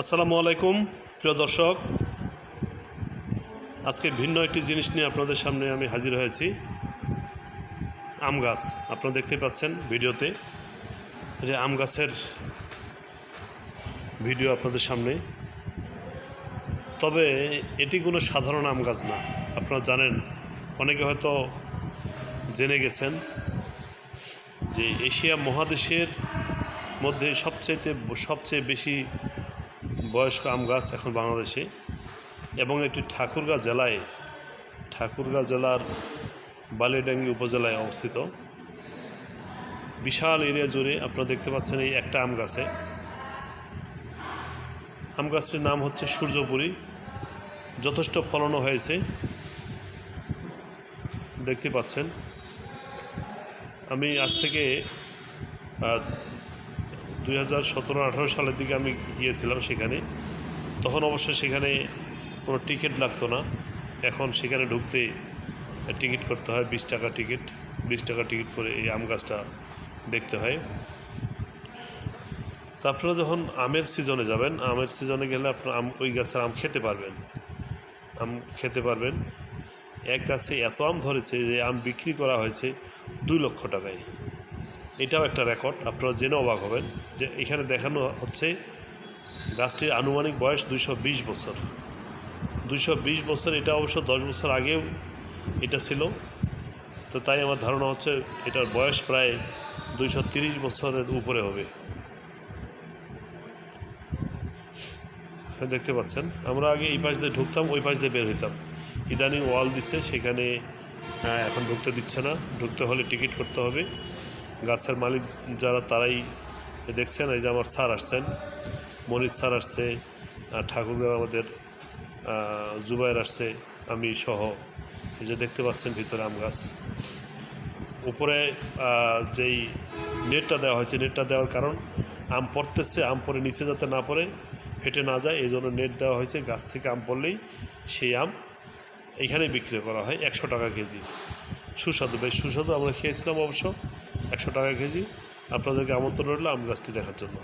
আসসালামু আলাইকুম, প্রিয় দর্শক। আজকে ভিন্ন একটি জিনিস নিয়ে আপনাদের সামনে আমি হাজির হয়েছি। আম গাছ, আপনারা দেখতে পাচ্ছেন ভিডিওতে। যে আম গাছের ভিডিও আপনাদের সামনে। তবে এটি কোনো সাধারণ আম গাছ না, আপনারা জানেন। অনেকে হয়তো জেনে গেছেন যে এশিয়া মহাদেশের মধ্যে সবচাইতে, সবচেয়ে বেশি বয়স্ক আম গাছ এখন বাংলাদেশে। এবং একটি ঠাকুরগাঁ জেলায়, ঠাকুরগাঁ জেলার বালিয়াডাঙ্গি উপজেলায় অবস্থিত। বিশাল এরিয়া জুড়ে আপনারা দেখতে পাচ্ছেন এই একটা আম গাছে। আম গাছটির নাম হচ্ছে সূর্যপুরী। যথেষ্ট ফলনও হয়েছে। দেখতে পাচ্ছেন। আমি আজ থেকে দুই হাজার সতেরো আঠারো সালের দিকে আমি গিয়েছিলাম সেখানে। তখন অবশ্য সেখানে কোনো টিকিট লাগতো না। এখন সেখানে ঢুকতে টিকিট করতে হয়, বিশ টাকা টিকিট, বিশ টাকা টিকিট করে এই আম গাছটা দেখতে হয়। তা আপনারা যখন আমের সিজনে যাবেন, আমের সিজনে গেলে আপনার আম, ওই গাছের আম খেতে পারবেন। আম খেতে পারবেন। এক গাছে এত আম ধরেছে যে আম বিক্রি করা হয়েছে দুই লক্ষ টাকায়। এটাও একটা রেকর্ড আপনারা জেনে অবাক হবেন যে এখানে দেখানো হচ্ছে গাছটির আনুমানিক বয়স বিশ বছর। বিশ বছর, এটা অবশ্য দশ বছর আগেও এটা ছিল। তো তাই আমার ধারণা হচ্ছে এটার বয়স প্রায় দুইশো তিরিশ বছরের উপরে হবে। দেখতে পাচ্ছেন, আমরা আগে এই পাশ দিয়ে ঢুকতাম, ওই পাশ দিয়ে বের হইতাম। ইদানিং ওয়াল দিচ্ছে সেখানে এখন ঢুকতে দিচ্ছে না। ঢুকতে হলে টিকিট করতে হবে। গাছের মালিক যারা, তারাই দেখছেন, এই যে আমার স্যার আসছেন, মনির স্যার আসছে ঠাকুরগাঁও আমাদের জুবাইর আসছে, আমি সহ, এই যে দেখতে পাচ্ছেন ভিতরে আম গাছ। উপরে যেই নেটটা দেওয়া হয়েছে, নেটটা দেওয়ার কারণ, আম পড়তেছে, আম পরে নিচে যাতে না পড়ে, ফেটে না যায়, এই জন্য নেট দেওয়া হয়েছে, গাছ থেকে আম পড়লেই সেই আম এখানে বিক্রি করা হয়, একশো টাকা কেজি। সুস্বাদু, বেশ সুস্বাদু। আমরা খেয়েছিলাম অবশ্য একশো টাকা কেজি। আপনাদেরকে আমন্ত্রণ রইল আম গাছটি দেখার জন্য।